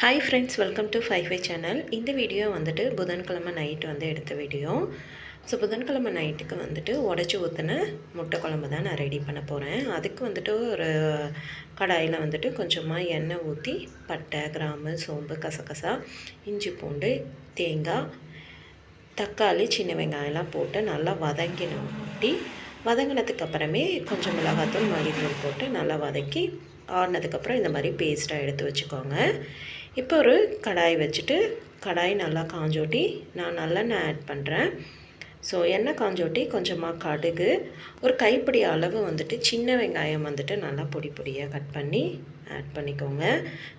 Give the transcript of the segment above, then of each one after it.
Hi friends welcome to five fi channel இந்த video வந்துட்டு புதன்கிழமை நைட் வந்து எடுத்த வீடியோ ஸோ புதன்கிழமை நைட்டுக்கு வந்துட்டு உடச்சி ஊற்றின முட்டை குழம்பு தான் நான் ரெடி பண்ண போகிறேன் அதுக்கு வந்துட்டு ஒரு கடாயில் வந்துட்டு கொஞ்சமாக எண்ணெய் ஊற்றி பட்டை கிராம்பு சோம்பு கசகசா இஞ்சி பூண்டு தேங்காய் தக்காளி சின்ன வெங்காயம்லாம் போட்டு நல்லா வதங்கினி வதங்கினதுக்கு அப்புறமே கொஞ்சம் மிளகாத்தூள் மல்லித்தூள் போட்டு நல்லா வதக்கி ஆடினதுக்கப்புறம் இந்த மாதிரி பேஸ்ட்டாக எடுத்து வச்சுக்கோங்க. இப்போ ஒரு கடாய் வச்சுட்டு கடாய் நல்லா காஞ்சோட்டி நான் நல்லெண்ணெய் ஆட் பண்ணுறேன் ஸோ எண்ணெய் காஞ்சோட்டி கொஞ்சமாக கடுகு ஒரு கைப்பிடி அளவு வந்துட்டு சின்ன வெங்காயம் வந்துட்டு நல்லா பொடி பொடியாக கட் பண்ணி ஆட் பண்ணிக்கோங்க.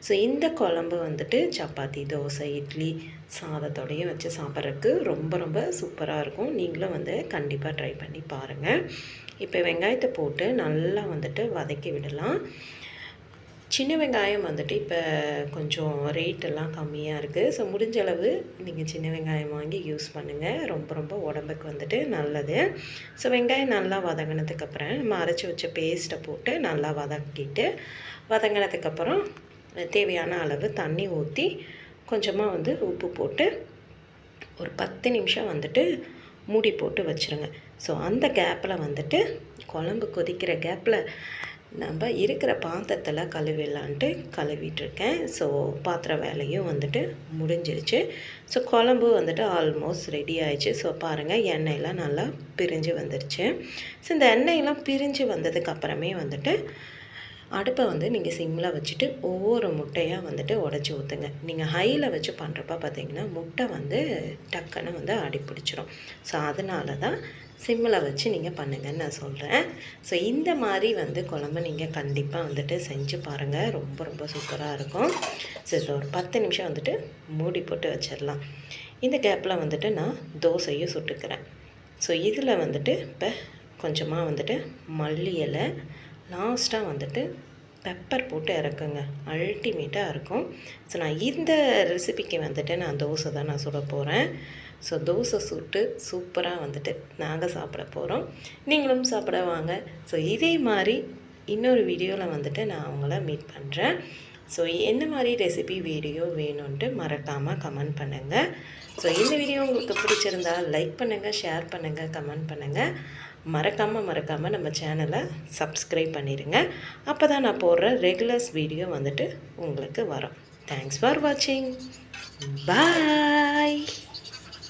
ஸோ இந்த குழம்பு வந்துட்டு சப்பாத்தி தோசை இட்லி சாதத்தோடையும் வச்சு சாப்பிட்றதுக்கு ரொம்ப ரொம்ப சூப்பராக இருக்கும். நீங்களும் வந்து கண்டிப்பாக ட்ரை பண்ணி பாருங்கள் இப்போ வெங்காயத்தை போட்டு நல்லா வந்துட்டு வதக்கி விடலாம். சின்ன வெங்காயம் வந்துட்டு இப்போ கொஞ்சம் ரேட் எல்லாம் கம்மியாக இருக்குது ஸோ முடிஞ்ச அளவு நீங்கள் சின்ன வெங்காயம் வாங்கி யூஸ் பண்ணுங்கள் ரொம்ப ரொம்ப உடம்புக்கு வந்துட்டு நல்லது. ஸோ வெங்காயம் நல்லா வதங்கினதுக்கப்புறம் நம்ம அரைச்சி வச்ச பேஸ்ட்டை போட்டு நல்லா வதக்கிட்டு வதங்கினதுக்கப்புறம் தேவையான அளவு தண்ணி ஊற்றி கொஞ்சமாக வந்து உப்பு போட்டு ஒரு பத்து நிமிஷம் வந்துட்டு மூடி போட்டு வச்சுருங்க. ஸோ அந்த கேப்பில் வந்துட்டு குழம்பு கொதிக்கிற கேப்பில் நம்ம இருக்கிற பாத்திரத்தில் கழுவிடலான்ட்டு கழுவிட்டுருக்கேன். ஸோ பாத்திர வேலையும் வந்துட்டு முடிஞ்சிருச்சு. ஸோ குழம்பு வந்துட்டு ஆல்மோஸ்ட் ரெடி ஆயிடுச்சு. ஸோ பாருங்கள் எண்ணெயெல்லாம் நல்லா பிரிஞ்சு வந்துருச்சு. ஸோ இந்த எண்ணெயெல்லாம் பிரிஞ்சு வந்ததுக்கு அப்புறமே வந்துட்டு அடுப்பை வந்து நீங்கள் சிம்மில் வச்சுட்டு ஒவ்வொரு முட்டையாக வந்துட்டு உடச்சி ஊற்றுங்க நீங்கள் ஹையில் வச்சு பண்ணுறப்ப பார்த்தீங்கன்னா முட்டை வந்து டக்குன்னு வந்து அடிப்பிடிச்சிரும் ஸோ அதனால தான் சிம்மில் வச்சு நீங்கள் பண்ணுங்கன்னு நான் சொல்கிறேன் ஸோ இந்த மாதிரி வந்து குழம்பு நீங்கள் கண்டிப்பாக வந்துட்டு செஞ்சு பாருங்கள் ரொம்ப ரொம்ப சூப்பராக இருக்கும். ஸோ இதில் ஒரு பத்து நிமிஷம் வந்துட்டு மூடி போட்டு வச்சிடலாம். இந்த கேப்பில் வந்துட்டு நான் தோசையும் சுட்டுக்கிறேன். ஸோ இதில் வந்துட்டு இப்போ கொஞ்சமாக வந்துட்டு மல்லி இலை லாஸ்ட்டாக வந்துட்டு பெப்பர் போட்டு இறக்குங்க. அல்டிமேட்டாக இருக்கும். ஸோ நான் இந்த ரெசிபிக்கு வந்துட்டு நான் தோசை தான் நான் சுட போகிறேன் ஸோ தோசை சுட்டு சூப்பராக வந்துட்டு நாங்கள் சாப்பிட போகிறோம் நீங்களும் சாப்பிட வாங்க. ஸோ இதே மாதிரி இன்னொரு வீடியோவில் வந்துட்டு நான் அவங்கள மீட் பண்ணுறேன் ஸோ என்ன மாதிரி ரெசிபி வீடியோ வேணும்ன்ட்டு மறக்காமல் கமெண்ட் பண்ணுங்கள் ஸோ இந்த வீடியோ உங்களுக்கு பிடிச்சிருந்தா லைக் பண்ணுங்கள் ஷேர் பண்ணுங்கள் கமெண்ட் பண்ணுங்கள் மறக்காமல் மறக்காமல் நம்ம சேனலை சப்ஸ்கிரைப் பண்ணிடுங்க அப்போ தான் நான் போடுற ரெகுலர்ஸ் வீடியோ வந்துட்டு உங்களுக்கு வரும். தேங்க்ஸ் ஃபார் வாட்சிங் பாய்